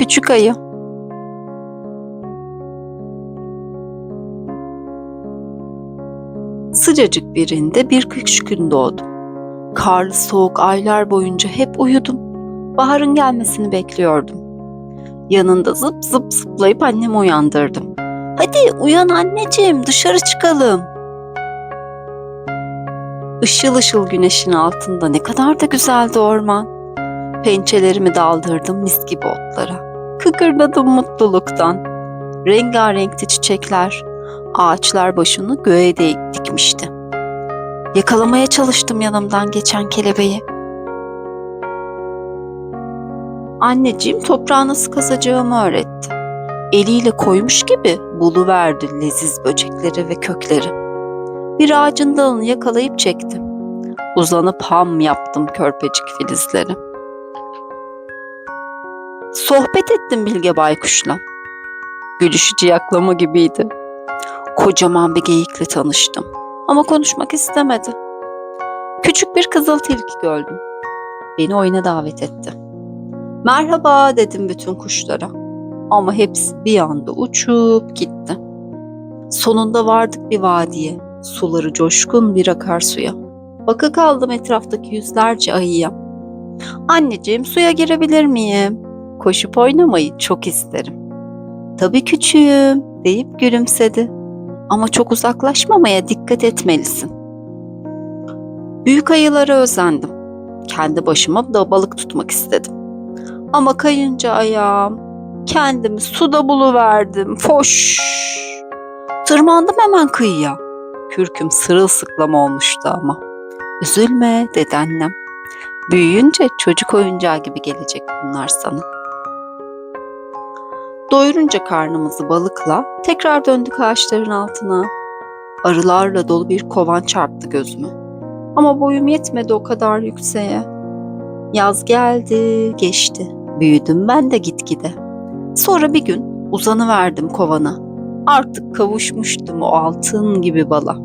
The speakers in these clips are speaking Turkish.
Küçük ayı. Sıcacık birinde bir kış gün doğdum. Karlı soğuk aylar boyunca hep uyudum. Baharın gelmesini bekliyordum. Yanında zıp zıp zıplayıp annemi uyandırdım. Hadi uyan anneciğim dışarı çıkalım. Işıl ışıl güneşin altında ne kadar da güzeldi orman. Pençelerimi daldırdım mis gibi otlara. Kıkırdadım mutluluktan. Rengarenkti çiçekler, ağaçlar başını göğe de dikmişti. Yakalamaya çalıştım yanımdan geçen kelebeği. Anneciğim toprağı nasıl kazacağımı öğretti. Eliyle koymuş gibi buluverdi leziz böcekleri ve kökleri. Bir ağacın dalını yakalayıp çektim. Uzanıp ham yaptım körpecik filizleri. Sohbet ettim Bilge Baykuş'la. Gülüşü ciyaklama gibiydi. Kocaman bir geyikle tanıştım ama konuşmak istemedi. Küçük bir kızıl tilki gördüm. Beni oyuna davet etti. Merhaba dedim bütün kuşlara. Ama hepsi bir anda uçup gitti. Sonunda vardık bir vadiye. Suları coşkun bir akarsuya. Bakı kaldım etraftaki yüzlerce ayıya. Anneciğim suya girebilir miyim? Koşup oynamayı çok isterim. Tabii küçüğüm deyip gülümsedi. Ama çok uzaklaşmamaya dikkat etmelisin. Büyük ayılara özendim. Kendi başıma da balık tutmak istedim. Ama kayınca ayağım kendimi suda buluverdim. Foş! Tırmandım hemen kıyıya. Kürküm sırılsıklam olmuştu ama. Üzülme dedi annem. Büyüyünce çocuk oyuncağı gibi gelecek bunlar sana. Doyurunca karnımızı balıkla tekrar döndük ağaçların altına. Arılarla dolu bir kovan çarptı gözüme. Ama boyum yetmedi o kadar yükseğe. Yaz geldi, geçti. Büyüdüm ben de gitgide. Sonra bir gün uzanıverdim kovana. Artık kavuşmuştum o altın gibi bala.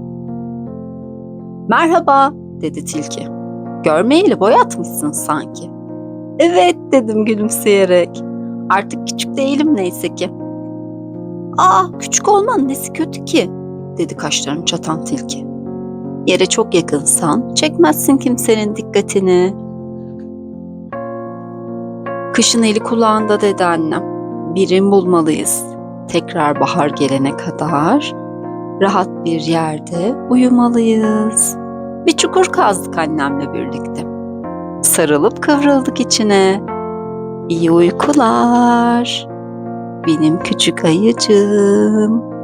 Merhaba dedi tilki. Görmeyeli boyatmışsın sanki. Evet dedim gülümseyerek. Artık küçük değilim neyse ki. Aa küçük olman nesi kötü ki? dedi kaşlarını çatan tilki. Yere çok yakınsan çekmezsin kimsenin dikkatini. Kışın eli kulağında dedi annem. Birim bulmalıyız. Tekrar bahar gelene kadar rahat bir yerde uyumalıyız. Bir çukur kazdık annemle birlikte. Sarılıp kıvrıldık içine. İyi uykular. Benim küçük ayıcığım.